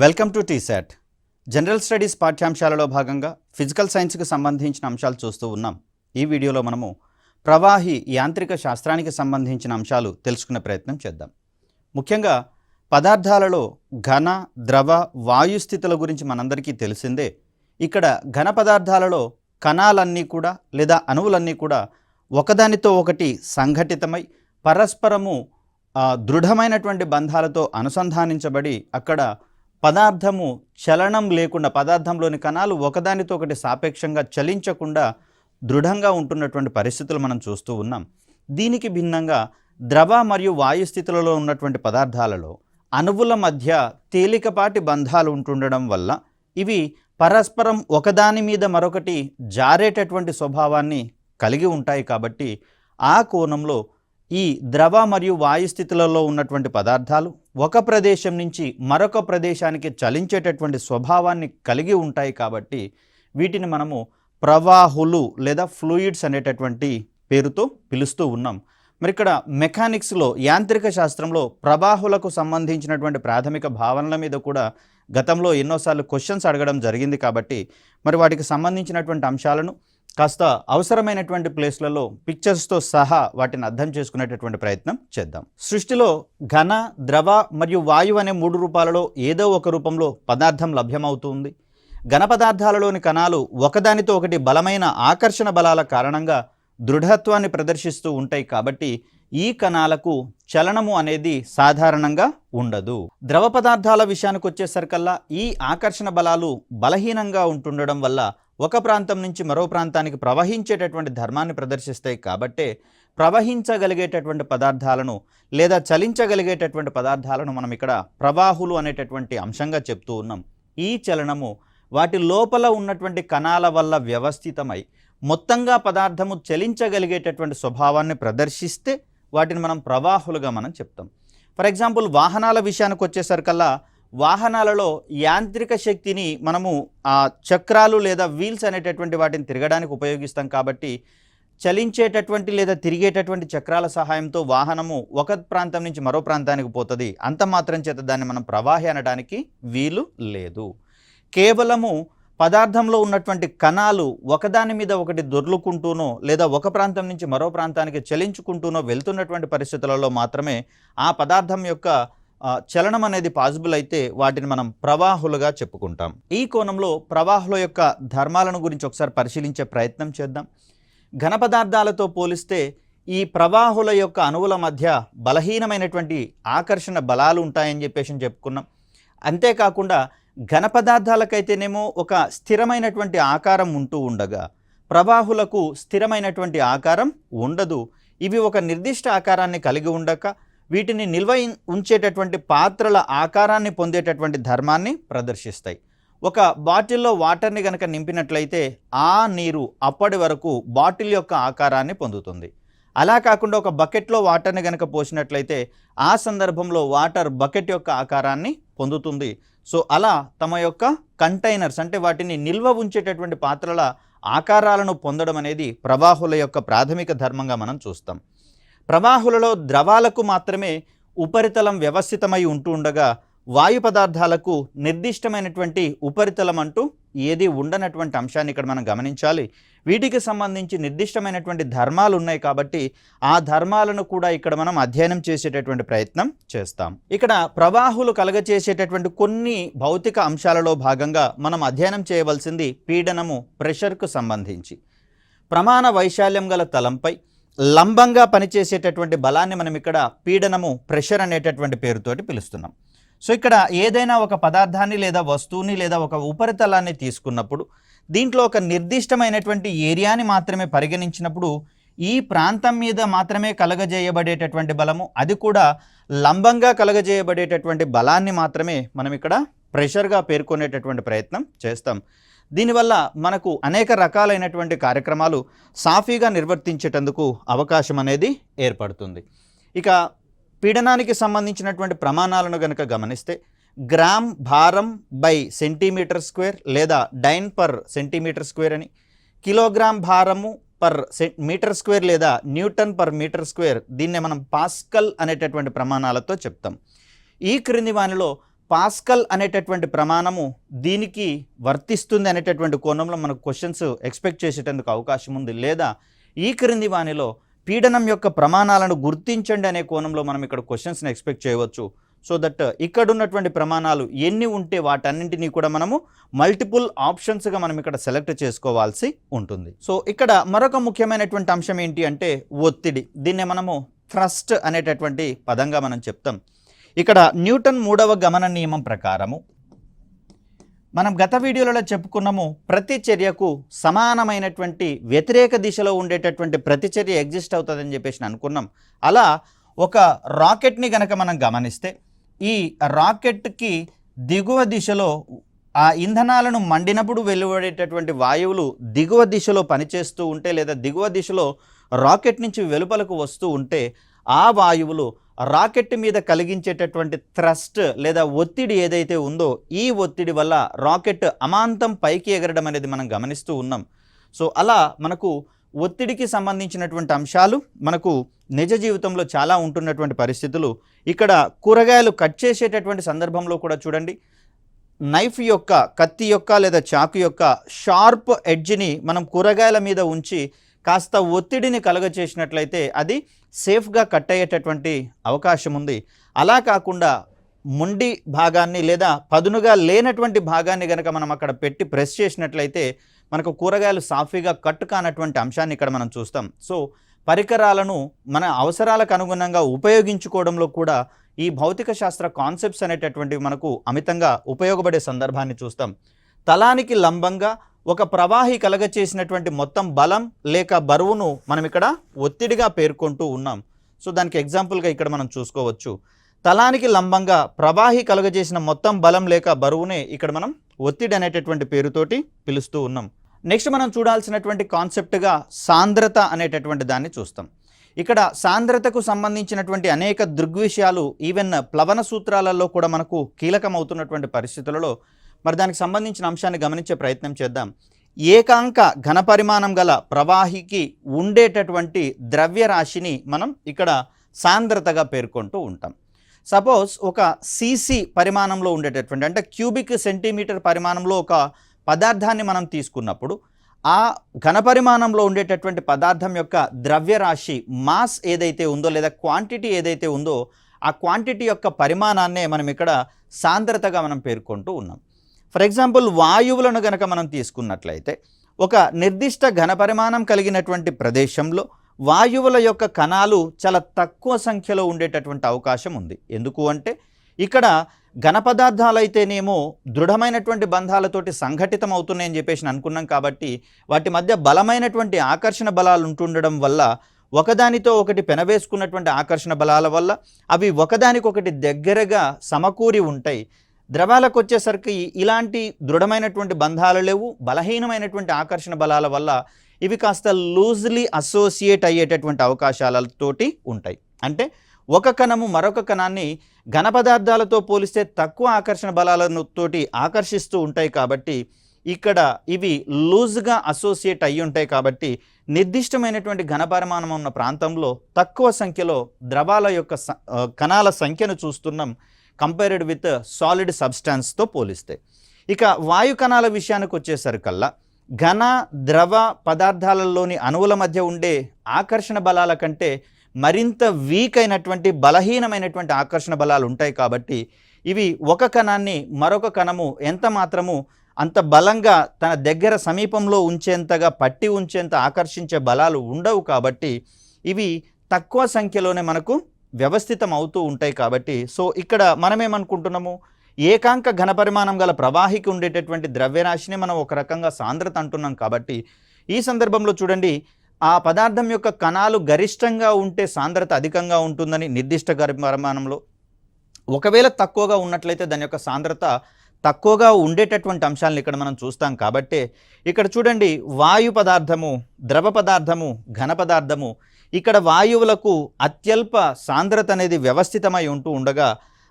Welcome to T SAT. General studies పాఠ్యాంశాలలో భాగంగా physical సైన్స్కి సంబంధించిన అంశాలు చూస్తూ ఉన్నాం. ఈ వీడియోలో మనము ప్రవాహి యాంత్రిక శాస్త్రానికి సంబంధించిన అంశాలు తెలుసుకునే ప్రయత్నం చేద్దాం. ముఖ్యంగా పదార్థాలలో ఘన ద్రవ వాయు స్థితుల గురించి మనందరికీ తెలిసిందే. ఇక్కడ ఘన పదార్థాలలో కణాలన్నీ కూడా లేదా అణువులన్నీ కూడా ఒకదానితో ఒకటి సంఘటితమై పరస్పరము దృఢమైనటువంటి బంధాలతో అనుసంధానించబడి అక్కడ పదార్థము చలనం లేకుండా పదార్థంలోని కణాలు ఒకదానితో ఒకటి సాపేక్షంగా చలించకుండా దృఢంగా ఉంటున్నటువంటి పరిస్థితులు మనం చూస్తూ ఉన్నాం. దీనికి భిన్నంగా ద్రవ మరియు వాయు స్థితులలో ఉన్నటువంటి పదార్థాలలో అణువుల మధ్య తేలికపాటి బంధాలు ఉంటుండడం వల్ల ఇవి పరస్పరం ఒకదాని మీద మరొకటి జారేటటువంటి స్వభావాన్ని కలిగి ఉంటాయి కాబట్టి ఆ కోణంలో ఈ ద్రవ మరియు వాయు స్థితులలో ఉన్నటువంటి పదార్థాలు ఒక ప్రదేశం నుంచి మరొక ప్రదేశానికి చలించేటటువంటి స్వభావాన్ని కలిగి ఉంటాయి కాబట్టి వీటిని మనము ప్రవాహులు లేదా ఫ్లూయిడ్స్ అనేటటువంటి పేరుతో పిలుస్తూ ఉన్నాం. మరి ఇక్కడ మెకానిక్స్లో యాంత్రిక శాస్త్రంలో ప్రవాహులకు సంబంధించినటువంటి ప్రాథమిక భావనల మీద కూడా గతంలో ఎన్నోసార్లు క్వశ్చన్స్ అడగడం జరిగింది కాబట్టి మరి వాటికి సంబంధించినటువంటి అంశాలను కాస్త అవసరమైనటువంటి ప్లేస్లలో పిక్చర్స్తో సహా వాటిని అర్థం చేసుకునేటటువంటి ప్రయత్నం చేద్దాం. సృష్టిలో ఘన ద్రవ మరియు వాయువు అనే మూడు రూపాలలో ఏదో ఒక రూపంలో పదార్థం లభ్యమవుతుంది. ఘన పదార్థాలలోని కణాలు ఒకదానితో ఒకటి బలమైన ఆకర్షణ బలాల కారణంగా దృఢత్వాన్ని ప్రదర్శిస్తూ ఉంటాయి కాబట్టి ఈ కణాలకు చలనము అనేది సాధారణంగా ఉండదు. ద్రవ పదార్థాల విషయానికి వచ్చేసరికల్లా ఈ ఆకర్షణ బలాలు బలహీనంగా ఉంటుండడం వల్ల ఒక ప్రాంతం నుంచి మరో ప్రాంతానికి ప్రవహించేటటువంటి ధర్మాన్ని ప్రదర్శిస్తాయి కాబట్టే ప్రవహించగలిగేటటువంటి పదార్థాలను లేదా చలించగలిగేటటువంటి పదార్థాలను మనం ఇక్కడ ప్రవాహులు అనేటటువంటి అంశంగా చెప్తూ ఉన్నాం. ఈ చలనము వాటి లోపల ఉన్నటువంటి కణాల వల్ల వ్యవస్థితమై మొత్తంగా పదార్థము చలించగలిగేటటువంటి స్వభావాన్ని ప్రదర్శిస్తే వాటిని మనం ప్రవాహులుగా మనం చెప్తాం. ఫర్ ఎగ్జాంపుల్ వాహనాల విషయానికి వచ్చేసరికల్లా వాహనాలలో యాంత్రిక శక్తిని మనము ఆ చక్రాలు లేదా వీల్స్ అనేటటువంటి వాటిని తిరగడానికి ఉపయోగిస్తాం కాబట్టి చలించేటటువంటి లేదా తిరిగేటటువంటి చక్రాల సహాయంతో వాహనము ఒక ప్రాంతం నుంచి మరో ప్రాంతానికి పోతుంది. అంత మాత్రం చేత దాన్ని మనం ప్రవాహి అనడానికి వీలు లేదు. కేవలము పదార్థంలో ఉన్నటువంటి కణాలు ఒకదాని మీద ఒకటి దొర్లుకుంటూనో లేదా ఒక ప్రాంతం నుంచి మరో ప్రాంతానికి చలించుకుంటూనో వెళ్తున్నటువంటి పరిస్థితులలో మాత్రమే ఆ పదార్థం యొక్క చలనం అనేది పాసిబుల్ అయితే వాటిని మనం ప్రవాహులుగా చెప్పుకుంటాం. ఈ కోణంలో ప్రవాహుల యొక్క ధర్మాలను గురించి ఒకసారి పరిశీలించే ప్రయత్నం చేద్దాం. ఘన పదార్థాలతో పోలిస్తే ఈ ప్రవాహుల యొక్క అణువుల మధ్య బలహీనమైనటువంటి ఆకర్షణ బలాలు ఉంటాయని చెప్పేసి చెప్పుకున్నాం. అంతేకాకుండా ఘన పదార్థాలకైతేనేమో ఒక స్థిరమైనటువంటి ఆకారం ఉంటూ ఉండగా ప్రవాహులకు స్థిరమైనటువంటి ఆకారం ఉండదు. ఇవి ఒక నిర్దిష్ట ఆకారాన్ని కలిగి ఉండక వీటిని నిల్వ ఉంచేటటువంటి పాత్రల ఆకారాన్ని పొందేటటువంటి ధర్మాన్ని ప్రదర్శిస్తాయి. ఒక బాటిల్లో వాటర్ని కనుక నింపినట్లయితే ఆ నీరు అప్పటి వరకు బాటిల్ యొక్క ఆకారాన్ని పొందుతుంది. అలా కాకుండా ఒక బకెట్లో వాటర్ని కనుక పోసినట్లయితే ఆ సందర్భంలో వాటర్ బకెట్ యొక్క ఆకారాన్ని పొందుతుంది. సో అలా తమ యొక్క కంటైనర్స్ అంటే వాటిని నిల్వ ఉంచేటటువంటి పాత్రల ఆకారాలను పొందడం అనేది ప్రవాహుల యొక్క ప్రాథమిక ధర్మంగా మనం చూస్తాం. ప్రవాహులలో ద్రవాలకు మాత్రమే ఉపరితలం వ్యవస్థితమై ఉంటూ ఉండగా వాయు పదార్థాలకు నిర్దిష్టమైనటువంటి ఉపరితలం అంటూ ఏది ఉండనటువంటి అంశాన్ని ఇక్కడ మనం గమనించాలి. వీటికి సంబంధించి నిర్దిష్టమైనటువంటి ధర్మాలు ఉన్నాయి కాబట్టి ఆ ధర్మాలను కూడా ఇక్కడ మనం అధ్యయనం చేసేటటువంటి ప్రయత్నం చేస్తాం. ఇక్కడ ప్రవాహులు కలగచేసేటటువంటి కొన్ని భౌతిక అంశాలలో భాగంగా మనం అధ్యయనం చేయవలసింది పీడనము ప్రెషర్కు సంబంధించి. ప్రమాణ వైశాల్యం గల తలంపై లంబంగా పనిచేసేటటువంటి బలాన్ని మనం ఇక్కడ పీడనము ప్రెషర్ అనేటటువంటి పేరుతోటి పిలుస్తున్నాం. సో ఇక్కడ ఏదైనా ఒక పదార్థాన్ని లేదా వస్తువుని లేదా ఒక ఉపరితలాన్ని తీసుకున్నప్పుడు దీంట్లో ఒక నిర్దిష్టమైనటువంటి ఏరియాని మాత్రమే పరిగణించినప్పుడు ఈ ప్రాంతం మీద మాత్రమే కలగజేయబడేటటువంటి బలము అది కూడా లంబంగా కలగజేయబడేటటువంటి బలాన్ని మాత్రమే మనం ఇక్కడ ప్రెషర్గా పేర్కొనేటటువంటి ప్రయత్నం చేస్తాం. దీనివల్ల మనకు అనేక రకాలైనటువంటి కార్యక్రమాలు సాఫీగా నిర్వర్తించేటందుకు అవకాశం అనేది ఏర్పడుతుంది. ఇక పీడనానికి సంబంధించినటువంటి ప్రమాణాలను గనక గమనిస్తే గ్రామ్ భారం బై సెంటీమీటర్ స్క్వేర్ లేదా డైన్ పర్ సెంటీమీటర్ స్క్వేర్ అని కిలోగ్రామ్ భారము పర్ సె మీటర్ స్క్వేర్ లేదా న్యూటన్ పర్ మీటర్ స్క్వేర్ దీన్నే మనం పాస్కల్ అనేటటువంటి ప్రమాణాలతో చెప్తాం. ఈ క్రింది వానిలో పాస్కల్ అనేటటువంటి ప్రమాణము దీనికి వర్తిస్తుంది అనేటటువంటి కోణంలో మనకు క్వశ్చన్స్ ఎక్స్పెక్ట్ చేసేటందుకు అవకాశం ఉంది. లేదా ఈ క్రింది వానిలో పీడనం యొక్క ప్రమాణాలను గుర్తించండి అనే కోణంలో మనం ఇక్కడ క్వశ్చన్స్ని ఎక్స్పెక్ట్ చేయవచ్చు. సో దట్ ఇక్కడ ఉన్నటువంటి ప్రమాణాలు ఎన్ని ఉంటే వాటన్నింటినీ కూడా మనము మల్టిపుల్ ఆప్షన్స్గా మనం ఇక్కడ సెలెక్ట్ చేసుకోవాల్సి ఉంటుంది. సో ఇక్కడ మరొక ముఖ్యమైనటువంటి అంశం ఏంటి అంటే ఒత్తిడి. దీన్నే మనము థ్రస్ట్ అనేటటువంటి పదంగా మనం చెప్తాం. ఇక్కడ న్యూటన్ మూడవ గమన నియమం ప్రకారము మనం గత వీడియోలలో చెప్పుకున్నాము ప్రతి చర్యకు సమానమైనటువంటి వ్యతిరేక దిశలో ఉండేటటువంటి ప్రతిచర్య ఎగ్జిస్ట్ అవుతుందని చెప్పేసి అనుకున్నాం. అలా ఒక రాకెట్ని గనక మనం గమనిస్తే ఈ రాకెట్కి దిగువ దిశలో ఆ ఇంధనాలను మండినప్పుడు వెలువడేటటువంటి వాయువులు దిగువ దిశలో పనిచేస్తూ ఉంటే లేదా దిగువ దిశలో రాకెట్ నుంచి వెలుపలకు వస్తూ ఉంటే ఆ వాయువులు రాకెట్ మీద కలిగించేటటువంటి థ్రస్ట్ లేదా ఒత్తిడి ఏదైతే ఉందో ఈ ఒత్తిడి వల్ల రాకెట్ అమాంతం పైకి ఎగరడం అనేది మనం గమనిస్తూ ఉన్నాం. సో అలా మనకు ఒత్తిడికి సంబంధించినటువంటి అంశాలు మనకు నిజ జీవితంలో చాలా ఉంటున్నటువంటి పరిస్థితులు ఇక్కడ కూరగాయలు కట్ చేసేటటువంటి సందర్భంలో కూడా చూడండి. నైఫ్ యొక్క కత్తి యొక్క లేదా చాకు యొక్క షార్ప్ ఎడ్జ్ని మనం కూరగాయల మీద ఉంచి కాస్త ఒత్తిడిని కలగచేసినట్లయితే అది సేఫ్గా కట్ అయ్యేటటువంటి అవకాశం ఉంది. అలా కాకుండా ముండి భాగాన్ని లేదా పదునుగా లేనటువంటి భాగాన్ని కనుక మనం అక్కడ పెట్టి ప్రెస్ చేసినట్లయితే మనకు కూరగాయలు సాఫీగా కట్ కానటువంటి అంశాన్ని ఇక్కడ మనం చూస్తాం. సో పరికరాలను మన అవసరాలకు అనుగుణంగా ఉపయోగించుకోవడంలో కూడా ఈ భౌతిక శాస్త్ర కాన్సెప్ట్స్ అనేటటువంటివి మనకు అమితంగా ఉపయోగపడే సందర్భాన్ని చూస్తాం. తలానికి లంబంగా ఒక ప్రవాహి కలగచేసినటువంటి మొత్తం బలం లేక బరువును మనం ఇక్కడ ఒత్తిడిగా పేర్కొంటూ ఉన్నాం. సో దానికి ఎగ్జాంపుల్గా ఇక్కడ మనం చూసుకోవచ్చు. తలానికి లంబంగా ప్రవాహి కలుగజేసిన మొత్తం బలం లేక బరువునే ఇక్కడ మనం ఒత్తిడి అనేటటువంటి పేరుతోటి పిలుస్తూ ఉన్నాం. నెక్స్ట్ మనం చూడాల్సినటువంటి కాన్సెప్ట్గా సాంద్రత అనేటటువంటి దాన్ని చూస్తాం. ఇక్కడ సాంద్రతకు సంబంధించినటువంటి అనేక దృగ్విషయాలు ఈవెన్ ప్లవన సూత్రాలలో కూడా మనకు కీలకమవుతున్నటువంటి పరిస్థితులలో మరి దానికి సంబంధించిన అంశాన్ని గమనించే ప్రయత్నం చేద్దాం. ఏకాంక ఘనపరిమాణం గల ప్రవాహికి ఉండేటటువంటి ద్రవ్యరాశిని మనం ఇక్కడ సాంద్రతగా పేర్కొంటూ ఉంటాం. సపోజ్ ఒక సీసీ పరిమాణంలో ఉండేటటువంటి అంటే క్యూబిక్ సెంటీమీటర్ పరిమాణంలో ఒక పదార్థాన్ని మనం తీసుకున్నప్పుడు ఆ ఘనపరిమాణంలో ఉండేటటువంటి పదార్థం యొక్క ద్రవ్యరాశి మాస్ ఏదైతే ఉందో లేదా క్వాంటిటీ ఏదైతే ఉందో ఆ క్వాంటిటీ యొక్క పరిమాణాన్నే మనం ఇక్కడ సాంద్రతగా మనం పేర్కొంటూ ఉన్నాం. ఫర్ ఎగ్జాంపుల్ వాయువులను గనక మనం తీసుకున్నట్లయితే ఒక నిర్దిష్ట ఘనపరిమాణం కలిగినటువంటి ప్రదేశంలో వాయువుల యొక్క కణాలు చాలా తక్కువ సంఖ్యలో ఉండేటటువంటి అవకాశం ఉంది. ఎందుకు అంటే ఇక్కడ ఘన పదార్థాలైతేనేమో దృఢమైనటువంటి బంధాలతోటి సంఘటితం అవుతున్నాయని చెప్పేసి అనుకున్నాం కాబట్టి వాటి మధ్య బలమైనటువంటి ఆకర్షణ బలాలు ఉంటుండడం వల్ల ఒకదానితో ఒకటి పెనవేసుకున్నటువంటి ఆకర్షణ బలాల వల్ల అవి ఒకదానికొకటి దగ్గరగా సమకూరి ఉంటాయి. ద్రవాలకు వచ్చేసరికి ఇలాంటి దృఢమైనటువంటి బంధాలు లేవు బలహీనమైనటువంటి ఆకర్షణ బలాల వల్ల ఇవి కాస్త లూజ్లీ అసోసియేట్ అయ్యేటటువంటి అవకాశాలతోటి ఉంటాయి. అంటే ఒక కణము మరొక కణాన్ని ఘన పదార్థాలతో పోలిస్తే తక్కువ ఆకర్షణ బలాలను తోటి ఆకర్షిస్తూ ఉంటాయి కాబట్టి ఇక్కడ ఇవి లూజ్గా అసోసియేట్ అయ్యి ఉంటాయి కాబట్టి నిర్దిష్టమైనటువంటి ఘనపరిమాణం ఉన్న ప్రాంతంలో తక్కువ సంఖ్యలో ద్రవాల యొక్క స- కణాల సంఖ్యను చూస్తున్నాం. కంపేర్డ్ విత్ సాలిడ్ సబ్స్టాన్స్తో పోలిస్తే. ఇక వాయు కణాల విషయానికి వచ్చేసరికల్లా ఘన ద్రవ పదార్థాలలోని అణువుల మధ్య ఉండే ఆకర్షణ బలాల కంటే మరింత వీక్ అయినటువంటి బలహీనమైనటువంటి ఆకర్షణ బలాలు ఉంటాయి కాబట్టి ఇవి ఒక కణాన్ని మరొక కణము ఎంత మాత్రము అంత బలంగా తన దగ్గర సమీపంలో ఉంచేంతగా పట్టి ఉంచేంత ఆకర్షించే బలాలు ఉండవు కాబట్టి ఇవి తక్కువ సంఖ్యలోనే మనకు వ్యవస్థితం అవుతూ ఉంటాయి కాబట్టి సో ఇక్కడ మనమేమనుకుంటున్నాము? ఏకాంక ఘనపరిమాణం గల ప్రవాహికి ఉండేటటువంటి ద్రవ్యరాశిని మనం ఒక రకంగా సాంద్రత అంటున్నాం కాబట్టి ఈ సందర్భంలో చూడండి ఆ పదార్థం యొక్క కణాలు గరిష్టంగా ఉంటే సాంద్రత అధికంగా ఉంటుందని నిర్దిష్ట పరిమాణంలో ఒకవేళ తక్కువగా ఉన్నట్లయితే దాని యొక్క సాంద్రత తక్కువగా ఉండేటటువంటి అంశాలను ఇక్కడ మనం చూస్తాం కాబట్టి ఇక్కడ చూడండి వాయు పదార్థము ద్రవ పదార్థము ఘన పదార్థము ఇక్కడ వాయువులకు అత్యల్ప సాంద్రత అనేది వ్యవస్థితమై ఉంటూ ఉండగా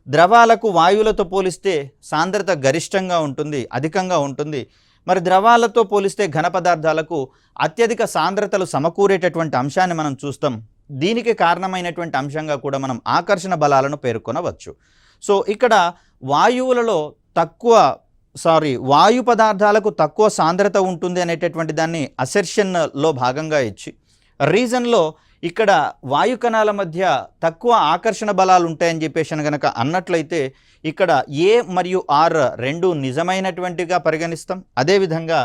ద్రవాలకు వాయువులతో పోలిస్తే సాంద్రత గరిష్టంగా ఉంటుంది అధికంగా ఉంటుంది. మరి ద్రవాలతో పోలిస్తే ఘన పదార్థాలకు అత్యధిక సాంద్రతలు సమకూరేటటువంటి అంశాన్ని మనం చూస్తాం. దీనికి కారణమైనటువంటి అంశంగా కూడా మనం ఆకర్షణ బలాలను పేర్కొనవచ్చు. సో ఇక్కడ వాయువులలో తక్కువ సారీ వాయు పదార్థాలకు తక్కువ సాంద్రత ఉంటుంది అనేటటువంటి దాన్ని అసెర్షన్లో భాగంగా ఇచ్చి రీజన్లో ఇక్కడ వాయు కణాల మధ్య తక్కువ ఆకర్షణ బలాలు ఉంటాయని చెప్పేసి గనక అన్నట్లయితే ఇక్కడ ఏ మరియు ఆర్ రెండు నిజమైనటువంటిగా పరిగణిస్తాం. అదేవిధంగా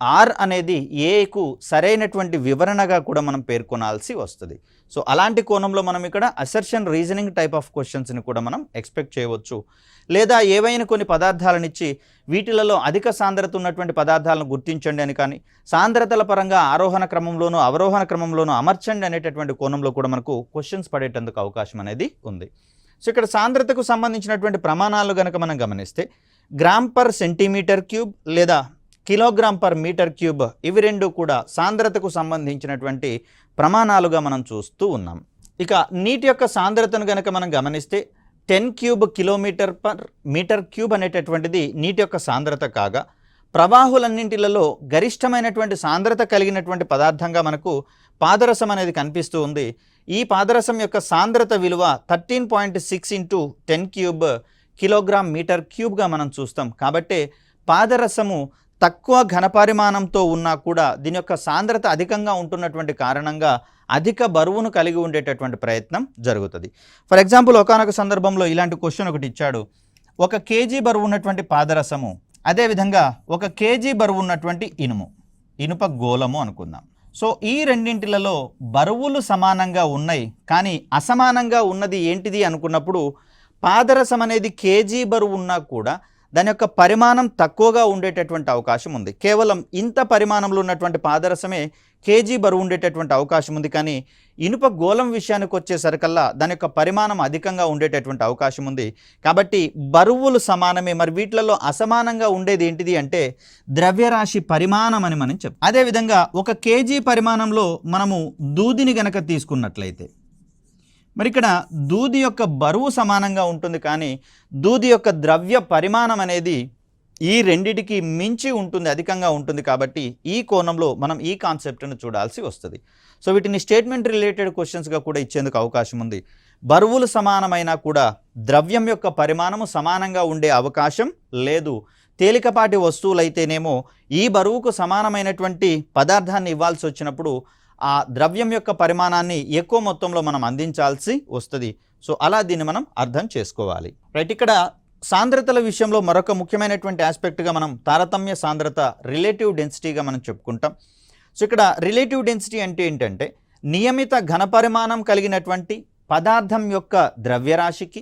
ఆర్ అనేది ఏకు సరైనటువంటి వివరణగా కూడా మనం పేర్కొనాల్సి వస్తుంది. సో అలాంటి కోణంలో మనం ఇక్కడ అసర్షన్ రీజనింగ్ టైప్ ఆఫ్ క్వశ్చన్స్ని కూడా మనం ఎక్స్పెక్ట్ చేయవచ్చు. లేదా ఏవైనా కొన్ని పదార్థాలను ఇచ్చి వీటిలలో అధిక సాంద్రత ఉన్నటువంటి పదార్థాలను గుర్తించండి అని కానీ సాంద్రతల పరంగా ఆరోహణ క్రమంలోనూ అవరోహణ క్రమంలోనూ అమర్చండి అనేటటువంటి కోణంలో కూడా మనకు క్వశ్చన్స్ పడేటందుకు అవకాశం అనేది ఉంది. సో ఇక్కడ సాంద్రతకు సంబంధించినటువంటి ప్రమాణాలు కనుక మనం గమనిస్తే గ్రామ్ పర్ సెంటీమీటర్ క్యూబ్ లేదా కిలోగ్రామ్ పర్ మీటర్ క్యూబ్ ఇవి రెండు కూడా సాంద్రతకు సంబంధించినటువంటి ప్రమాణాలుగా మనం చూస్తూ ఉన్నాం. ఇక నీటి యొక్క సాంద్రతను కనుక మనం గమనిస్తే ten cube kilometre per metre cube అనేటటువంటిది నీటి యొక్క సాంద్రత కాగా ప్రవాహులన్నింటిలలో గరిష్టమైనటువంటి సాంద్రత కలిగినటువంటి పదార్థంగా మనకు పాదరసం అనేది కనిపిస్తూ ఉంది. ఈ పాదరసం యొక్క సాంద్రత విలువ thirteen point six into ten cube kilogram metre క్యూబ్గా మనం చూస్తాం. కాబట్టి పాదరసము తక్కువ ఘనపరిమాణంతో ఉన్నా కూడా దీని యొక్క సాంద్రత అధికంగా ఉంటున్నటువంటి కారణంగా అధిక బరువును కలిగి ఉండేటటువంటి ప్రయత్నం జరుగుతుంది. ఫర్ ఎగ్జాంపుల్ ఒకనొక సందర్భంలో ఇలాంటి క్వశ్చన్ ఒకటి ఇచ్చాడు. ఒక కేజీ బరువు ఉన్నటువంటి పాదరసము అదేవిధంగా ఒక కేజీ బరువు ఉన్నటువంటి ఇనుము ఇనుప గోళము అనుకుందాం. సో ఈ రెండింటిలలో బరువులు సమానంగా ఉన్నాయి కానీ అసమానంగా ఉన్నది ఏంటిది అనుకున్నప్పుడు పాదరసం అనేది కేజీ బరువు ఉన్నా కూడా దాని యొక్క పరిమాణం తక్కువగా ఉండేటటువంటి అవకాశం ఉంది. కేవలం ఇంత పరిమాణంలో ఉన్నటువంటి పాదరసమే కేజీ బరువు ఉండేటటువంటి అవకాశం ఉంది. కానీ ఇనుప గోళం విషయానికి వచ్చేసరికల్లా దాని యొక్క పరిమాణం అధికంగా ఉండేటటువంటి అవకాశం ఉంది. కాబట్టి బరువులు సమానమే. మరి వీటిలలో అసమానంగా ఉండేది ఏంటిది అంటే ద్రవ్యరాశి పరిమాణం అని మనం చెప్ అదేవిధంగా ఒక కేజీ పరిమాణంలో మనము దూదిని గనక తీసుకున్నట్లయితే మరి ఇక్కడ దూది యొక్క బరువు సమానంగా ఉంటుంది కానీ దూది యొక్క ద్రవ్య పరిమాణం అనేది ఈ రెండిటికి మించి ఉంటుంది అధికంగా ఉంటుంది కాబట్టి ఈ కోణంలో మనం ఈ కాన్సెప్ట్ను చూడాల్సి వస్తుంది. సో వీటిని స్టేట్మెంట్ రిలేటెడ్ క్వశ్చన్స్గా కూడా ఇచ్చేందుకు అవకాశం ఉంది. బరువులు సమానమైనా కూడా ద్రవ్యం యొక్క పరిమాణము సమానంగా ఉండే అవకాశం లేదు. తేలికపాటి వస్తువులైతేనేమో ఈ బరువుకు సమానమైనటువంటి పదార్థాన్ని ఇవ్వాల్సి వచ్చినప్పుడు ఆ ద్రవ్యం యొక్క పరిమాణాన్ని ఎక్కువ మొత్తంలో మనం అందించాల్సి వస్తుంది. సో అలా దీన్ని మనం అర్థం చేసుకోవాలి. రైట్ ఇక్కడ సాంద్రతల విషయంలో మరొక ముఖ్యమైనటువంటి ఆస్పెక్ట్గా మనం తారతమ్య సాంద్రత రిలేటివ్ డెన్సిటీగా మనం చెప్పుకుంటాం. సో ఇక్కడ రిలేటివ్ డెన్సిటీ అంటే ఏంటంటే నియమిత ఘనపరిమాణం కలిగినటువంటి పదార్థం యొక్క ద్రవ్యరాశికి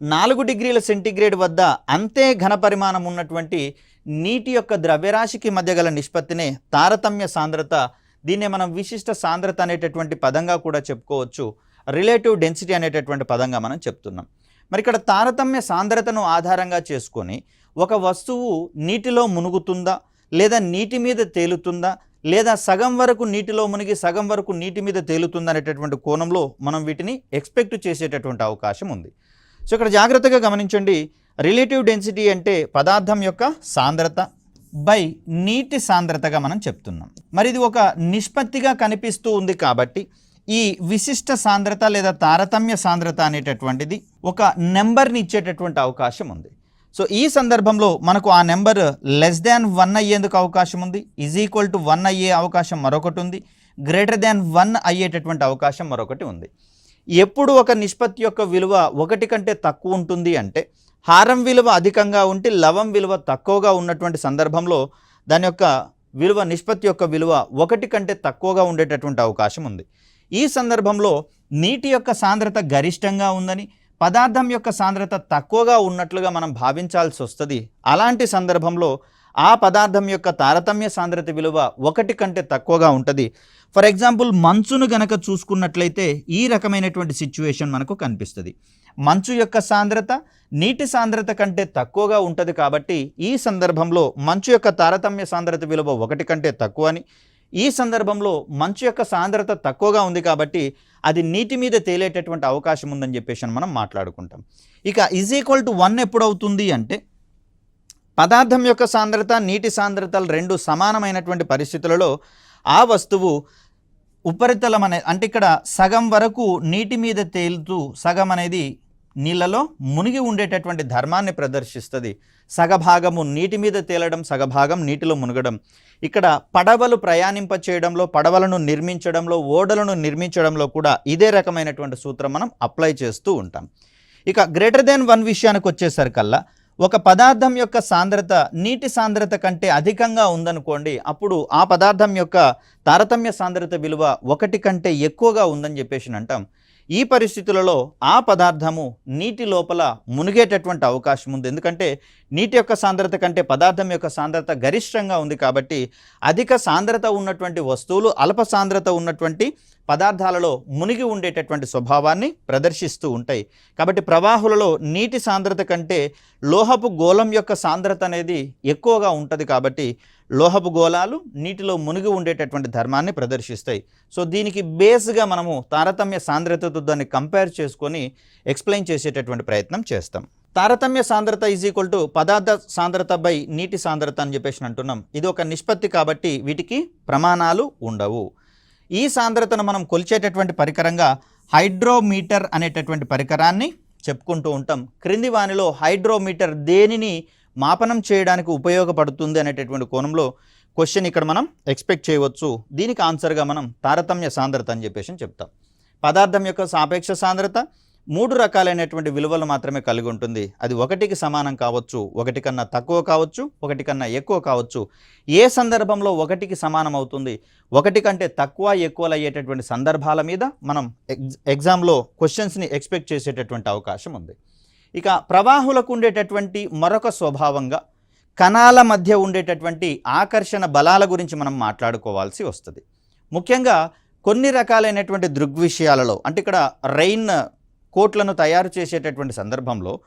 నాలుగు డిగ్రీల సెంటీగ్రేడ్ వద్ద అంతే ఘనపరిమాణం ఉన్నటువంటి నీటి యొక్క ద్రవ్యరాశికి మధ్య గల నిష్పత్తినే తారతమ్య సాంద్రత దీన్నే మనం విశిష్ట సాంద్రత అనేటటువంటి పదంగా కూడా చెప్పుకోవచ్చు. రిలేటివ్ డెన్సిటీ అనేటటువంటి పదంగా మనం చెప్తున్నాం. మరి ఇక్కడ తారతమ్య సాంద్రతను ఆధారంగా చేసుకొని ఒక వస్తువు నీటిలో మునుగుతుందా? లేదా నీటి మీద తేలుతుందా? లేదా సగం వరకు నీటిలో మునిగి సగం వరకు నీటి మీద తేలుతుందా అనేటటువంటి కోణంలో మనం వీటిని ఎక్స్పెక్ట్ చేసేటటువంటి అవకాశం ఉంది. సో ఇక్కడ జాగ్రత్తగా గమనించండి. రిలేటివ్ డెన్సిటీ అంటే పదార్థం యొక్క సాంద్రత బై నీటి సాంద్రతగా మనం చెప్తున్నాం. మరి ఇది ఒక నిష్పత్తిగా కనిపిస్తూ ఉంది కాబట్టి ఈ విశిష్ట సాంద్రత లేదా తారతమ్య సాంద్రత అనేటటువంటిది ఒక నెంబర్ని ఇచ్చేటటువంటి అవకాశం ఉంది. సో ఈ సందర్భంలో మనకు ఆ నెంబర్ లెస్ దాన్ వన్ అయ్యేందుకు అవకాశం ఉంది. ఈజ్ ఈక్వల్ టు వన్ అయ్యే అవకాశం మరొకటి ఉంది. గ్రేటర్ దాన్ వన్ అయ్యేటటువంటి అవకాశం మరొకటి ఉంది. ఎప్పుడు ఒక నిష్పత్తి యొక్క విలువ ఒకటి కంటే తక్కువ ఉంటుంది అంటే హారం విలువ అధికంగా ఉంటే లవం విలువ తక్కువగా ఉన్నటువంటి సందర్భంలో దాని యొక్క విలువ నిష్పత్తి యొక్క విలువ ఒకటి కంటే తక్కువగా ఉండేటటువంటి అవకాశం ఉంది. ఈ సందర్భంలో నీటి యొక్క సాంద్రత గరిష్టంగా ఉందని పదార్థం యొక్క సాంద్రత తక్కువగా ఉన్నట్లుగా మనం భావించాల్సి వస్తుంది. అలాంటి సందర్భంలో ఆ పదార్థం యొక్క తారతమ్య సాంద్రత విలువ ఒకటి కంటే తక్కువగా ఉంటుంది. ఫర్ ఎగ్జాంపుల్ మంచును గనక చూసుకున్నట్లయితే ఈ రకమైనటువంటి సిచ్యువేషన్ మనకు కనిపిస్తుంది. మంచు యొక్క సాంద్రత నీటి సాంద్రత కంటే తక్కువగా ఉంటుంది కాబట్టి ఈ సందర్భంలో మంచు యొక్క తారతమ్య సాంద్రత విలువ ఒకటి కంటే తక్కువ అని ఈ సందర్భంలో మంచు యొక్క సాంద్రత తక్కువగా ఉంది కాబట్టి అది నీటి మీద తేలేటటువంటి అవకాశం ఉందని చెప్పేసి మనం మాట్లాడుకుంటాం. ఇక ఈజ్ ఈక్వల్ టు వన్ ఎప్పుడవుతుంది అంటే పదార్థం యొక్క సాంద్రత నీటి సాంద్రతలు రెండు సమానమైనటువంటి పరిస్థితులలో ఆ వస్తువు ఉపరితలం అనే అంటే ఇక్కడ సగం వరకు నీటి మీద తేలుతూ సగం అనేది నీళ్ళలో మునిగి ఉండేటటువంటి ధర్మాన్ని ప్రదర్శిస్తుంది. సగభాగము నీటి మీద తేలడం సగభాగం నీటిలో మునగడం. ఇక్కడ పడవలు ప్రయాణింప చేయడంలో పడవలను నిర్మించడంలో ఓడలను నిర్మించడంలో కూడా ఇదే రకమైనటువంటి సూత్రం మనం అప్లై చేస్తూ ఉంటాం. ఇక గ్రేటర్ దెన్ వన్ విషయానికి వచ్చేసరికల్లా ఒక పదార్థం యొక్క సాంద్రత నీటి సాంద్రత కంటే అధికంగా ఉందనుకోండి అప్పుడు ఆ పదార్థం యొక్క తారతమ్య సాంద్రత విలువ ఒకటి కంటే ఎక్కువగా ఉందని చెప్పేసి అంటాం. ఈ పరిస్థితులలో ఆ పదార్థము నీటి లోపల మునిగేటటువంటి అవకాశం ఉంది. ఎందుకంటే నీటి యొక్క సాంద్రత కంటే పదార్థం యొక్క సాంద్రత గరిష్టంగా ఉంది కాబట్టి అధిక సాంద్రత ఉన్నటువంటి వస్తువులు అల్ప సాంద్రత ఉన్నటువంటి పదార్థాలలో మునిగి ఉండేటటువంటి స్వభావాన్ని ప్రదర్శిస్తూ ఉంటాయి. కాబట్టి ప్రవాహులలో నీటి సాంద్రత కంటే లోహపు గోళం యొక్క సాంద్రత అనేది ఎక్కువగా ఉంటుంది కాబట్టి లోహపు గోళాలు నీటిలో మునిగి ఉండేటటువంటి ధర్మాన్ని ప్రదర్శిస్తాయి. సో దీనికి బేస్గా మనము తారతమ్య సాంద్రతతో దాన్ని కంపేర్ చేసుకొని ఎక్స్ప్లెయిన్ చేసేటటువంటి ప్రయత్నం చేస్తాం. తారతమ్య సాంద్రత ఈజ్ ఈక్వల్ టు పదార్థ సాంద్రత బై నీటి సాంద్రత అని చెప్పేసి అంటున్నాం. ఇది ఒక నిష్పత్తి కాబట్టి వీటికి ప్రమాణాలు ఉండవు. ఈ సాంద్రతను మనం కొలిచేటటువంటి పరికరంగా హైడ్రోమీటర్ అనేటటువంటి పరికరాన్ని చెప్పుకుంటూ ఉంటాం. క్రింది వానిలో హైడ్రోమీటర్ దేనిని మాపనం చేయడానికి ఉపయోగపడుతుంది అనేటటువంటి కోణంలో క్వశ్చన్ ఇక్కడ మనం ఎక్స్పెక్ట్ చేయవచ్చు. దీనికి ఆన్సర్గా మనం తారతమ్య సాంద్రత అని చెప్పేసి చెప్తాం. పదార్థం యొక్క సాపేక్ష సాంద్రత మూడు రకాలైనటువంటి విలువలు మాత్రమే కలిగి ఉంటుంది. అది ఒకటికి సమానం కావచ్చు ఒకటి కన్నా తక్కువ కావచ్చు ఒకటి కన్నా ఎక్కువ కావచ్చు. ఏ సందర్భంలో ఒకటికి సమానం అవుతుంది? ఒకటి కంటే తక్కువ ఎక్కువలు అయ్యేటటువంటి సందర్భాల మీద మనం ఎగ్జ్ ఎగ్జామ్లో క్వశ్చన్స్ని ఎక్స్పెక్ట్ చేసేటటువంటి అవకాశం ఉంది. ఇక ప్రవాహులకు ఉండేటటువంటి మరొక స్వభావంగా కణాల మధ్య ఉండేటటువంటి ఆకర్షణ బలాల గురించి మనం మాట్లాడుకోవాల్సి వస్తుంది. ముఖ్యంగా కొన్ని రకాలైనటువంటి దృగ్విషయాలలో అంటే ఇక్కడ రెయిన్ కోట్లను తయారు చేసేటటువంటి సందర్భంలో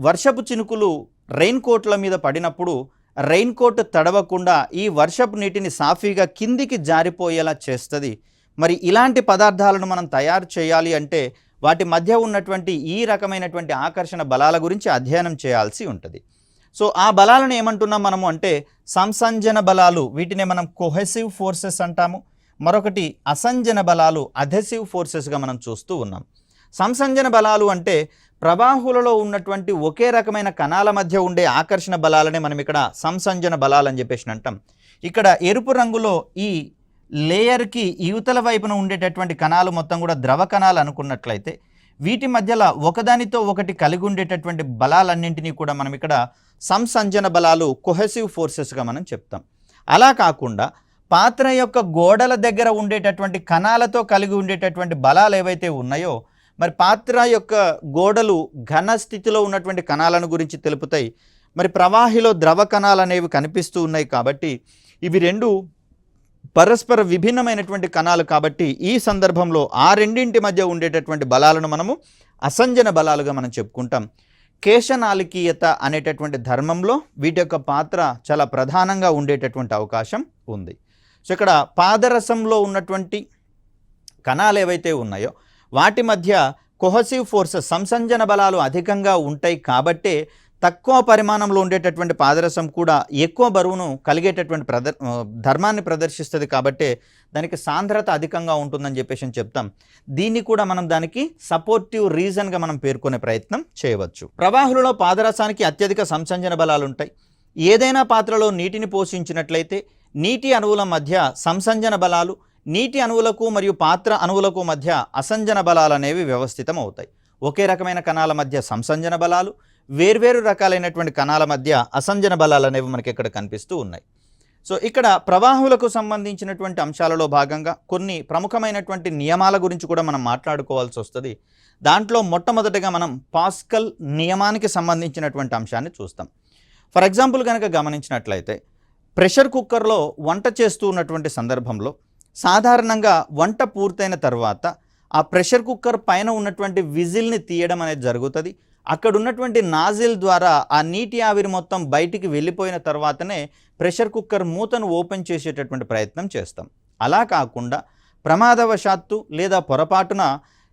వర్షపు చినుకులు రెయిన్ కోట్ల మీద పడినప్పుడు రెయిన్ కోట్ తడవకుండా ఈ వర్షపు నీటిని సాఫీగా కిందికి జారిపోయేలా చేస్తుంది. మరి ఇలాంటి పదార్థాలను మనం తయారు చేయాలి అంటే వాటి మధ్య ఉన్నటువంటి ఈ రకమైనటువంటి ఆకర్షణ బలాల గురించి అధ్యయనం చేయాల్సి ఉంటుంది. సో ఆ బలాలను ఏమంటున్నాం మనము అంటే సంసంజన బలాలు వీటిని మనం కొహెసివ్ ఫోర్సెస్ అంటాము. మరొకటి అసంజన బలాలు అధెసివ్ ఫోర్సెస్గా మనం చూస్తూ ఉన్నాం. సంసంజన బలాలు అంటే ప్రవాహులలో ఉన్నటువంటి ఒకే రకమైన కణాల మధ్య ఉండే ఆకర్షణ బలాలనే మనం ఇక్కడ సంసంజన బలాలని చెప్పేసి అంటాం. ఇక్కడ ఎరుపు రంగులో ఈ లేయర్కి యువతల వైపున ఉండేటటువంటి కణాలు మొత్తం కూడా ద్రవ కణాలు అనుకున్నట్లయితే వీటి మధ్యలో ఒకదానితో ఒకటి కలిగి ఉండేటటువంటి బలాలన్నింటినీ కూడా మనం ఇక్కడ సంసంజన బలాలు కొహెసివ్ ఫోర్సెస్గా మనం చెప్తాం. అలా కాకుండా పాత్ర యొక్క గోడల దగ్గర ఉండేటటువంటి కణాలతో కలిగి ఉండేటటువంటి బలాలు ఏవైతే ఉన్నాయో మరి పాత్ర యొక్క గోడలు ఘన స్థితిలో ఉన్నటువంటి కణాలను గురించి తెలుపుతాయి. మరి ప్రవాహిలో ద్రవ కణాలు అనేవి కనిపిస్తూ ఉన్నాయి కాబట్టి ఇవి రెండు పరస్పర విభిన్నమైనటువంటి కణాలు కాబట్టి ఈ సందర్భంలో ఆ రెండింటి మధ్య ఉండేటటువంటి బలాలను మనము అసంజన బలాలుగా మనం చెప్పుకుంటాం. కేశనాలికీయత అనేటటువంటి ధర్మంలో వీటి యొక్క పాత్ర చాలా ప్రధానంగా ఉండేటటువంటి అవకాశం ఉంది. సో ఇక్కడ పాదరసంలో ఉన్నటువంటి కణాలు ఏవైతే ఉన్నాయో వాటి మధ్య కొహసివ్ ఫోర్సెస్ సంసంజన బలాలు అధికంగా ఉంటాయి కాబట్టే తక్కువ పరిమాణంలో ఉండేటటువంటి పాదరసం కూడా ఎక్కువ బరువును కలిగేటటువంటి ప్రద ధర్మాన్ని ప్రదర్శిస్తుంది కాబట్టే దానికి సాంద్రత అధికంగా ఉంటుందని చెప్పేసి చెప్తాం. దీన్ని కూడా మనం దానికి సపోర్టివ్ రీజన్గా మనం పేర్కొనే ప్రయత్నం చేయవచ్చు. ప్రవాహులలో పాదరసానికి అత్యధిక సంసంజన బలాలు ఉంటాయి. ఏదైనా పాత్రలో నీటిని పోషించినట్లయితే నీటి అణువుల మధ్య సంసంజన బలాలు నీటి అణువులకు మరియు పాత్ర అణువులకు మధ్య అసంజన బలాలు అనేవి వ్యవస్థితం అవుతాయి ఒకే రకమైన కణాల మధ్య సంసంజన బలాలు వేర్వేరు రకాలైనటువంటి కణాల మధ్య అసంజన బలాలు అనేవి మనకి ఇక్కడ కనిపిస్తూ ఉన్నాయి. సో ఇక్కడ ప్రవాహులకు సంబంధించినటువంటి అంశాలలో భాగంగా కొన్ని ప్రముఖమైనటువంటి నియమాల గురించి కూడా మనం మాట్లాడుకోవాల్సి వస్తుంది. దాంట్లో మొట్టమొదటిగా మనం పాస్కల్ నియమానికి సంబంధించినటువంటి అంశాన్ని చూస్తాం. ఫర్ ఎగ్జాంపుల్ కనుక గమనించినట్లయితే ప్రెషర్ కుక్కర్లో వంట చేస్తూ ఉన్నటువంటి సందర్భంలో సాధారణంగా వంట పూర్తయిన తర్వాత ఆ ప్రెషర్ కుక్కర్ పైన ఉన్నటువంటి విజిల్ని తీయడం అనేది జరుగుతుంది. అక్కడ ఉన్నటువంటి నాజిల్ ద్వారా ఆ నీటి ఆవిరి మొత్తం బయటికి వెళ్ళిపోయిన తర్వాతనే ప్రెషర్ కుక్కర్ మూతను ఓపెన్ చేసేటటువంటి ప్రయత్నం చేస్తాం. అలా కాకుండా ప్రమాదవశాత్తు లేదా పొరపాటున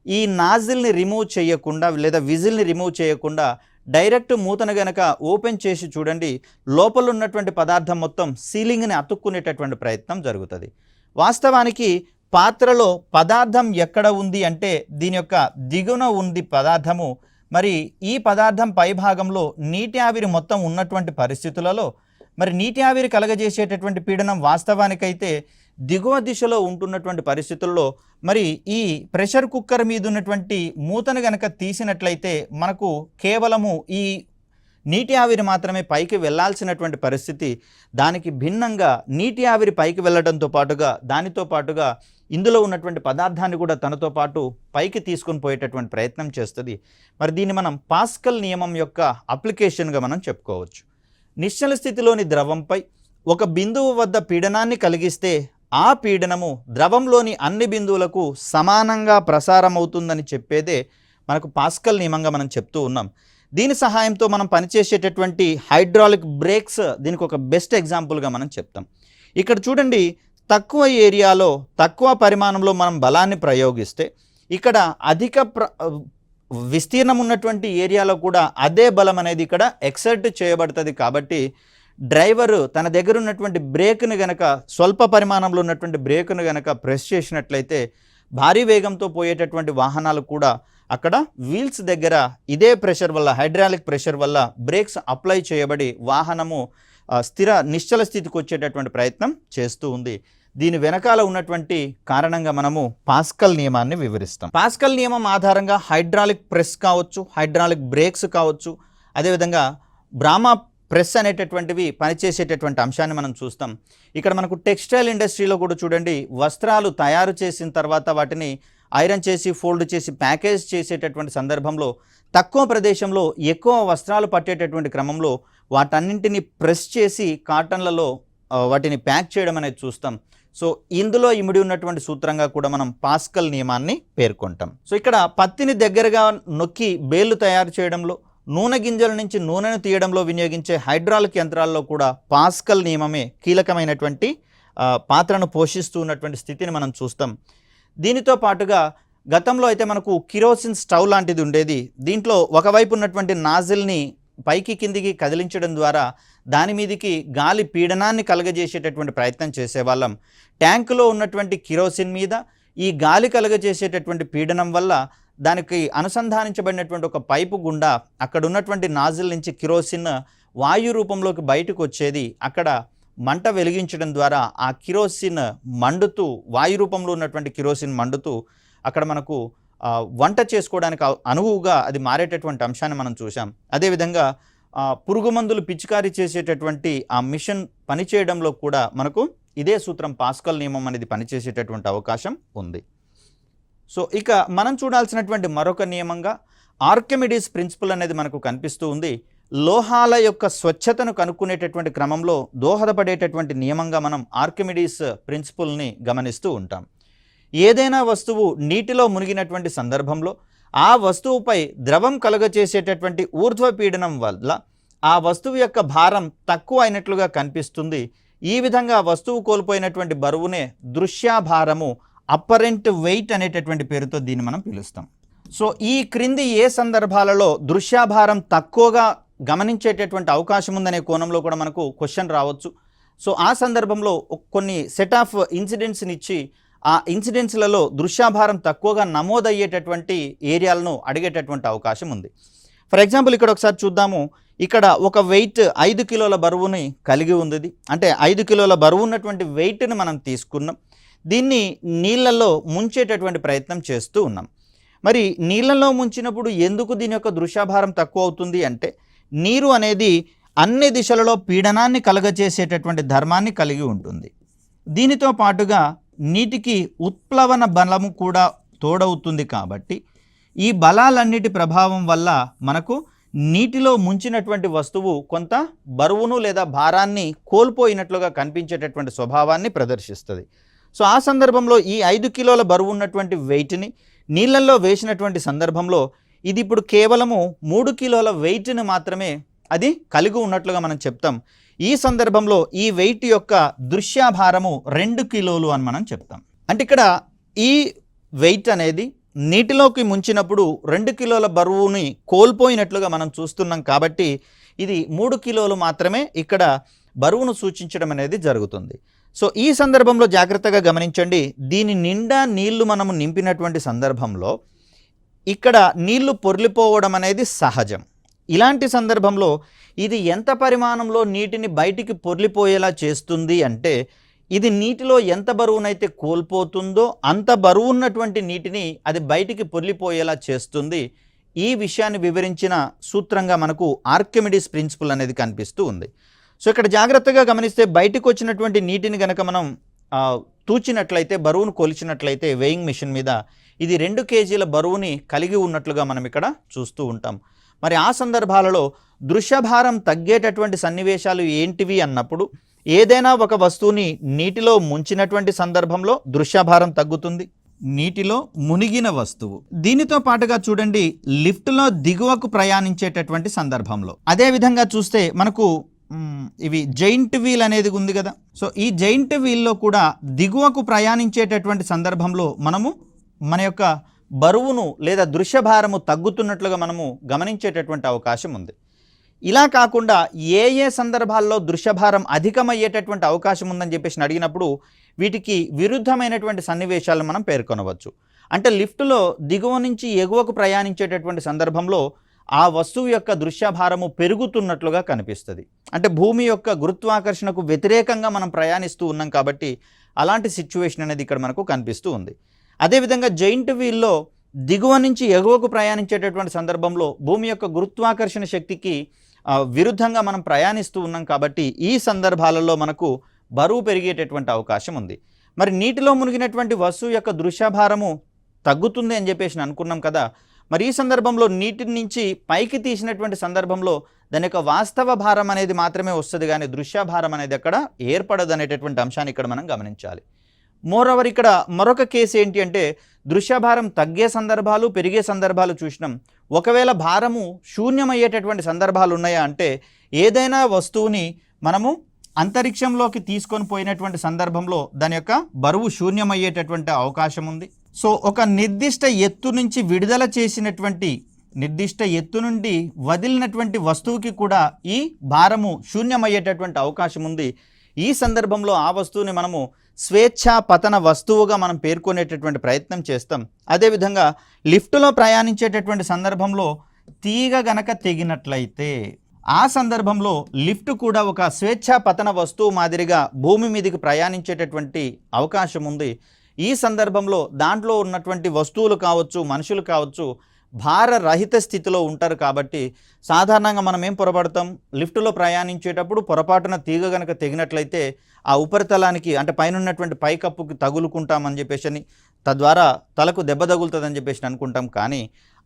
ఈ నాజిల్ని రిమూవ్ చేయకుండా లేదా విజిల్ని రిమూవ్ చేయకుండా డైరెక్ట్ మూతను గనక ఓపెన్ చేసి చూడండి లోపల ఉన్నటువంటి పదార్థం మొత్తం సీలింగ్ని అతుక్కునేటటువంటి ప్రయత్నం జరుగుతుంది. వాస్తవానికి పాత్రలో పదార్థం ఎక్కడ ఉంది అంటే దీని యొక్క దిగున ఉంది పదార్థము. మరి ఈ పదార్థం పై భాగంలో నీటి ఆవిరి మొత్తం ఉన్నటువంటి పరిస్థితులలో మరి నీటి ఆవిరి కలగజేసేటటువంటి పీడనం వాస్తవానికైతే దిగువ దిశలో ఉంటున్నటువంటి పరిస్థితుల్లో మరి ఈ ప్రెషర్ కుక్కర్ మీద ఉన్నటువంటి మూతను గనక తీసినట్లయితే మనకు కేవలము ఈ నీటి ఆవిరి మాత్రమే పైకి వెళ్ళాల్సినటువంటి పరిస్థితి దానికి భిన్నంగా నీటి ఆవిరి పైకి వెళ్ళడంతో పాటుగా దానితో పాటుగా ఇందులో ఉన్నటువంటి పదార్థాన్ని కూడా తనతో పాటు పైకి తీసుకొని పోయేటటువంటి ప్రయత్నం చేస్తుంది. మరి దీన్ని మనం పాస్కల్ నియమం యొక్క అప్లికేషన్గా మనం చెప్పుకోవచ్చు. నిశ్చల స్థితిలోని ద్రవంపై ఒక బిందువు వద్ద పీడనాన్ని కలిగిస్తే ఆ పీడనము ద్రవంలోని అన్ని బిందువులకు సమానంగా ప్రసారమవుతుందని చెప్పేదే మనకు పాస్కల్ నియమంగా మనం చెప్తూ ఉన్నాం. దీని సహాయంతో మనం పనిచేసేటటువంటి హైడ్రాలిక్ బ్రేక్స్ దీనికి ఒక బెస్ట్ ఎగ్జాంపుల్గా మనం చెప్తాం. ఇక్కడ చూడండి తక్కువ ఏరియాలో తక్కువ పరిమాణంలో మనం బలాన్ని ప్రయోగిస్తే ఇక్కడ అధిక ప్ర విస్తీర్ణం ఉన్నటువంటి ఏరియాలో కూడా అదే బలం అనేది ఇక్కడ ఎక్సర్ట్ చేయబడుతుంది కాబట్టి డ్రైవరు తన దగ్గర ఉన్నటువంటి బ్రేక్ను గనక స్వల్ప పరిమాణంలో ఉన్నటువంటి బ్రేక్ను గనక ప్రెస్ చేసినట్లయితే భారీ వేగంతో పోయేటటువంటి వాహనాలు కూడా అక్కడ వీల్స్ దగ్గర ఇదే ప్రెషర్ వల్ల హైడ్రాలిక్ ప్రెషర్ వల్ల బ్రేక్స్ అప్లై చేయబడి వాహనము స్థిర నిశ్చల స్థితికి వచ్చేటటువంటి ప్రయత్నం చేస్తూ ఉంది. దీని వెనకాల ఉన్నటువంటి కారణంగా మనము పాస్కల్ నియమాన్ని వివరిస్తాం. పాస్కల్ నియమం ఆధారంగా హైడ్రాలిక్ ప్రెస్ కావచ్చు హైడ్రాలిక్ బ్రేక్స్ కావచ్చు అదేవిధంగా బ్రామా ప్రెస్ అనేటటువంటివి పనిచేసేటటువంటి అంశాన్ని మనం చూస్తాం. ఇక్కడ మనకు టెక్స్టైల్ ఇండస్ట్రీలో కూడా చూడండి వస్త్రాలు తయారు చేసిన తర్వాత వాటిని ఐరన్ చేసి ఫోల్డ్ చేసి ప్యాకేజ్ చేసేటటువంటి సందర్భంలో తక్కువ ప్రదేశంలో ఎక్కువ వస్త్రాలు పట్టేటటువంటి క్రమంలో వాటన్నింటిని ప్రెస్ చేసి కాటన్లలో వాటిని ప్యాక్ చేయడం అనేది చూస్తాం. సో ఇందులో ఇమిడి ఉన్నటువంటి సూత్రంగా కూడా మనం పాస్కల్ నియమాన్ని పేర్కొంటాం. సో ఇక్కడ పత్తిని దగ్గరగా నొక్కి బేళ్ళు తయారు చేయడంలో నూనె గింజల నుంచి నూనెను తీయడంలో వినియోగించే హైడ్రాలిక్ యంత్రాల్లో కూడా పాస్కల్ నియమమే కీలకమైనటువంటి పాత్రను పోషిస్తూ ఉన్నటువంటి స్థితిని మనం చూస్తాం. దీనితో పాటుగా గతంలో అయితే మనకు కిరోసిన్ స్టవ్ లాంటిది ఉండేది. దీంట్లో ఒకవైపు ఉన్నటువంటి నాజిల్ని పైకి కిందికి కదిలించడం ద్వారా దాని మీదికి గాలి పీడనాన్ని కలగజేసేటటువంటి ప్రయత్నం చేసేవాళ్ళం. ట్యాంకులో ఉన్నటువంటి కిరోసిన్ మీద ఈ గాలి కలగజేసేటటువంటి పీడనం వల్ల దానికి అనుసంధానించబడినటువంటి ఒక పైపు గుండా అక్కడ ఉన్నటువంటి నాజిల్ నుంచి కిరోసిన్ వాయు రూపంలోకి బయటకు వచ్చేది. అక్కడ మంట వెలిగించడం ద్వారా ఆ కిరోసిన్ మండుతూ వాయు రూపంలో ఉన్నటువంటి కిరోసిన్ మండుతూ అక్కడ మనకు వంట చేసుకోవడానికి అనువుగా అది మారేటటువంటి అంశాన్ని మనం చూసాం అదేవిధంగా పురుగు మందులు పిచికారీ చేసేటటువంటి ఆ మిషన్ పనిచేయడంలో కూడా మనకు ఇదే సూత్రం పాస్కల్ నియమం అనేది పనిచేసేటటువంటి అవకాశం ఉంది. సో ఇక మనం చూడాల్సినటువంటి మరొక నియమంగా ఆర్కెమిడీస్ ప్రిన్సిపల్ అనేది మనకు కనిపిస్తూ ఉంది. లోహాల యొక్క స్వచ్ఛతను కనుక్కునేటటువంటి క్రమంలో దోహదపడేటటువంటి నియమంగా మనం ఆర్కిమిడీస్ ప్రిన్సిపల్ని గమనిస్తూ ఉంటాం. ఏదైనా వస్తువు నీటిలో మునిగినటువంటి సందర్భంలో ఆ వస్తువుపై ద్రవం కలుగచేసేటటువంటి ఊర్ధ్వపీడనం వల్ల ఆ వస్తువు యొక్క భారం తక్కువ అయినట్లుగా కనిపిస్తుంది. ఈ విధంగా వస్తువు కోల్పోయినటువంటి బరువునే దృశ్యాభారము అప్పరెంట్ వెయిట్ అనేటటువంటి పేరుతో దీన్ని మనం పిలుస్తాం. సో ఈ క్రింది ఏ సందర్భాలలో దృశ్యాభారం తక్కువగా గమనించేటటువంటి అవకాశం ఉందనే కోణంలో కూడా మనకు క్వశ్చన్ రావచ్చు. సో ఆ సందర్భంలో కొన్ని సెట్ ఆఫ్ ఇన్సిడెంట్స్ని ఇచ్చి ఆ ఇన్సిడెంట్స్లలో దృశ్యాభారం తక్కువగా నమోదయ్యేటటువంటి ఏరియాలను అడిగేటటువంటి అవకాశం ఉంది. ఫర్ ఎగ్జాంపుల్ ఇక్కడ ఒకసారి చూద్దాము. ఇక్కడ ఒక వెయిట్ ఐదు కిలోల బరువుని కలిగి ఉంది అంటే ఐదు కిలోల బరువు ఉన్నటువంటి వెయిట్ని మనం తీసుకున్నాం. దీన్ని నీళ్ళల్లో ముంచేటటువంటి ప్రయత్నం చేస్తూ ఉన్నాం. మరి నీళ్ళలో ముంచినప్పుడు ఎందుకు దీని యొక్క దృశ్యాభారం తక్కువ అవుతుంది అంటే నీరు అనేది అన్ని దిశలలో పీడనాన్ని కలగజేసేటటువంటి ధర్మాన్ని కలిగి ఉంటుంది. దీనితో పాటుగా నీటికి ఉత్ప్లవన బలము కూడా తోడవుతుంది కాబట్టి ఈ బలాలన్నిటి ప్రభావం వల్ల మనకు నీటిలో ముంచినటువంటి వస్తువు కొంత బరువును లేదా భారాన్ని కోల్పోయినట్లుగా కనిపించేటటువంటి స్వభావాన్ని ప్రదర్శిస్తుంది. సో ఆ సందర్భంలో ఈ ఐదు కిలోల బరువు ఉన్నటువంటి వెయిట్ని నీళ్ళల్లో వేసినటువంటి సందర్భంలో ఇది ఇప్పుడు కేవలము మూడు కిలోల వెయిట్ని మాత్రమే అది కలిగి ఉన్నట్లుగా మనం చెప్తాం. ఈ సందర్భంలో ఈ వెయిట్ యొక్క దృశ్యాభారము రెండు కిలోలు అని మనం చెప్తాం. అంటే ఇక్కడ ఈ వెయిట్ అనేది నీటిలోకి ముంచినప్పుడు రెండు కిలోల బరువుని కోల్పోయినట్లుగా మనం చూస్తున్నాం కాబట్టి ఇది మూడు కిలోలు మాత్రమే ఇక్కడ బరువును సూచించడం అనేది జరుగుతుంది. సో ఈ సందర్భంలో జాగ్రత్తగా గమనించండి దీని నిండా నీళ్ళు మనము నింపినటువంటి సందర్భంలో ఇక్కడ నీళ్ళు పొర్లిపోవడం అనేది సహజం. ఇలాంటి సందర్భంలో ఇది ఎంత పరిమాణంలో నీటిని బయటికి పొర్లిపోయేలా చేస్తుంది అంటే ఇది నీటిలో ఎంత బరువునైతే కోల్పోతుందో అంత బరువు ఉన్నటువంటి నీటిని అది బయటికి పొర్లిపోయేలా చేస్తుంది. ఈ విషయాన్ని వివరించిన సూత్రంగా మనకు ఆర్కిమిడిస్ ప్రిన్సిపల్ అనేది కనిపిస్తూ ఉంది. సో ఇక్కడ జాగ్రత్తగా గమనిస్తే బయటకు వచ్చినటువంటి నీటిని గనక మనం తూచినట్లయితే బరువును కొలిచినట్లయితే వెయింగ్ మిషన్ మీద ఇది రెండు కేజీల బరువుని కలిగి ఉన్నట్లుగా మనం ఇక్కడ చూస్తూ ఉంటాం. మరి ఆ సందర్భాలలో దృశ్యభారం తగ్గేటటువంటి సన్నివేశాలు ఏంటివి అన్నప్పుడు ఏదైనా ఒక వస్తువుని నీటిలో ముంచినటువంటి సందర్భంలో దృశ్యభారం తగ్గుతుంది. నీటిలో మునిగిన వస్తువు. దీనితో పాటుగా చూడండి లిఫ్ట్లో దిగువకు ప్రయాణించేటటువంటి సందర్భంలో. అదే విధంగా చూస్తే మనకు ఇవి జైంట్ వీల్ అనేది ఉంది కదా. సో ఈ జైంట్ వీల్లో కూడా దిగువకు ప్రయాణించేటటువంటి సందర్భంలో మనము మన యొక్క బరువును లేదా దృశ్యభారము తగ్గుతున్నట్లుగా మనము గమనించేటటువంటి అవకాశం ఉంది. ఇలా కాకుండా ఏ ఏ సందర్భాల్లో దృశ్యభారం అధికమయ్యేటటువంటి అవకాశం ఉందని చెప్పేసి అడిగినప్పుడు వీటికి విరుద్ధమైనటువంటి సన్నివేశాలను మనం పేర్కొనవచ్చు. అంటే లిఫ్టులో దిగువ నుంచి ఎగువకు ప్రయాణించేటటువంటి సందర్భంలో ఆ వస్తువు యొక్క దృశ్యభారము పెరుగుతున్నట్లుగా కనిపిస్తుంది. అంటే భూమి యొక్క గురుత్వాకర్షణకు వ్యతిరేకంగా మనం ప్రయాణిస్తూ ఉన్నాం కాబట్టి అలాంటి సిచ్యువేషన్ అనేది ఇక్కడ మనకు కనిపిస్తూ ఉంది. అదేవిధంగా జైంట్ వీల్లో దిగువ నుంచి ఎగువకు ప్రయాణించేటటువంటి సందర్భంలో భూమి యొక్క గురుత్వాకర్షణ శక్తికి విరుద్ధంగా మనం ప్రయాణిస్తూ ఉన్నాం కాబట్టి ఈ సందర్భాలలో మనకు బరువు పెరిగేటటువంటి అవకాశం ఉంది. మరి నీటిలో మునిగినటువంటి వస్తువు యొక్క దృశ్యభారము తగ్గుతుంది అని చెప్పేసి అనుకున్నాం కదా మరి ఈ సందర్భంలో నీటి నుంచి పైకి తీసినటువంటి సందర్భంలో దాని యొక్క వాస్తవ భారం అనేది మాత్రమే వస్తుంది కానీ దృశ్యభారం అనేది అక్కడ ఏర్పడదు అనేటటువంటి అంశాన్ని ఇక్కడ మనం గమనించాలి. మోరవర్ ఇక్కడ మరొక కేసు ఏంటి అంటే దృశ్యభారం తగ్గే సందర్భాలు పెరిగే సందర్భాలు చూసినాం. ఒకవేళ భారము శూన్యమయ్యేటటువంటి సందర్భాలు ఉన్నాయా అంటే ఏదైనా వస్తువుని మనము అంతరిక్షంలోకి తీసుకొని పోయినటువంటి సందర్భంలో దాని యొక్క బరువు శూన్యమయ్యేటటువంటి అవకాశం ఉంది. సో ఒక నిర్దిష్ట ఎత్తు నుంచి విడుదల చేసినటువంటి నిర్దిష్ట ఎత్తు నుండి వదిలినటువంటి వస్తువుకి కూడా ఈ భారము శూన్యమయ్యేటటువంటి అవకాశం ఉంది. ఈ సందర్భంలో ఆ వస్తువుని మనము స్వేచ్ఛా పతన వస్తువుగా మనం పేర్కొనేటటువంటి ప్రయత్నం చేస్తాం. అదేవిధంగా లిఫ్టులో ప్రయాణించేటటువంటి సందర్భంలో తీగ గనక తెగినట్లయితే ఆ సందర్భంలో లిఫ్ట్ కూడా ఒక స్వేచ్ఛా పతన వస్తువు మాదిరిగా భూమి మీదకి ప్రయాణించేటటువంటి అవకాశం ఉంది. ఈ సందర్భంలో దాంట్లో ఉన్నటువంటి వస్తువులు కావచ్చు మనుషులు కావచ్చు భారరహిత స్థితిలో ఉంటారు కాబట్టి సాధారణంగా మనం ఏం పొరపడతాం? లిఫ్టులో ప్రయాణించేటప్పుడు పొరపాటున తీగ గనక తెగినట్లయితే ఆ ఉపరితలానికి అంటే పైన ఉన్నటువంటి పైకప్పుకి తగులుకుంటామని చెప్పేసి అని తద్వారా తలకు దెబ్బ తగులుతుందని చెప్పేసి అనుకుంటాం. కానీ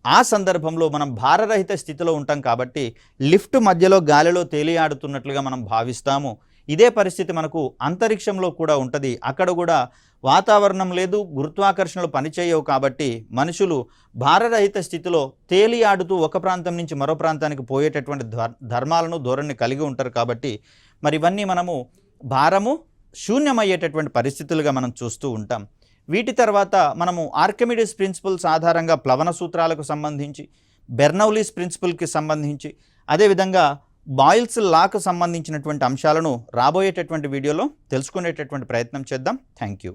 ఆ సందర్భంలో మనం భారరహిత స్థితిలో ఉంటాం కాబట్టి లిఫ్ట్ మధ్యలో గాలిలో తేలియాడుతున్నట్లుగా మనం భావిస్తాము. ఇదే పరిస్థితి మనకు అంతరిక్షంలో కూడా ఉంటుంది. అక్కడ కూడా వాతావరణం లేదు గురుత్వాకర్షణలు పనిచేయవు కాబట్టి మనుషులు భారరహిత స్థితిలో తేలియాడుతూ ఒక ప్రాంతం నుంచి మరో ప్రాంతానికి పోయేటటువంటి ధర్మాలను ధోరణి కలిగి ఉంటారు కాబట్టి మరి ఇవన్నీ మనము భారము శూన్యమయ్యేటటువంటి పరిస్థితులుగా మనం చూస్తూ ఉంటాం. వీటి తర్వాత మనము ఆర్కిమిడిస్ ప్రిన్సిపల్స్ ఆధారంగా ప్లవన సూత్రాలకు సంబంధించి బెర్నౌలీస్ ప్రిన్సిపల్కి సంబంధించి అదేవిధంగా బాయిల్స్ లాకు సంబంధించినటువంటి అంశాలను రాబోయేటటువంటి వీడియోలో తెలుసుకునేటటువంటి ప్రయత్నం చేద్దాం. Thank you.